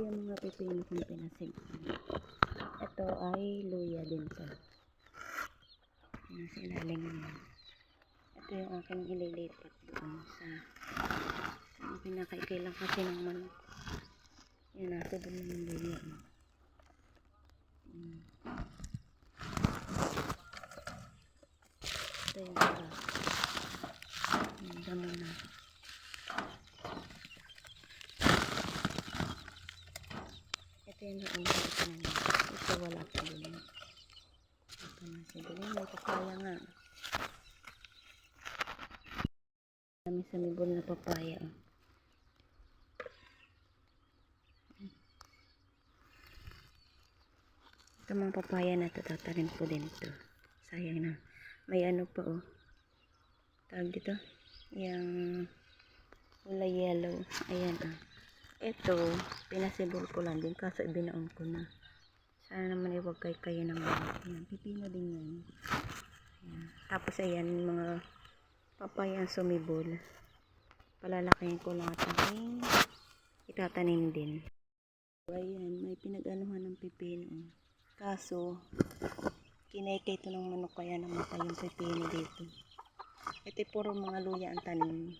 yung mga pipino kong pinasig. Ito ay luya din to. Nasa ilalim niya. Ito yung aking ililipat doon sa ang pinakaikilang kasi ng manok. Yan, nasa doon yung luya. Mm. Ito yung iba. Ang damo na. Ito yung na niya. Ito wala pa din. Ito na siya din. May papaya nga. Dami sa mibol na papaya. oh. Ito mga papaya na ito. Tatanim ko din ito. Sayang na. May ano pa oh. Tawag dito. Yung kulay yellow. Ayan ah. Ito, pinasibol ko lang din kaso ibinaon ko na. Sana naman iwag kay kayo ng mga. Pipino din yan. Ayan. Tapos ayan, mga papayang sumibol. Palalakihin ko lang at aking itatanim din. Ayan, may pinag-anuhan ng pipino. Kaso, kinaykay ito ng manok kaya namatay yung pipino dito. Ito puro mga luya ang tanim.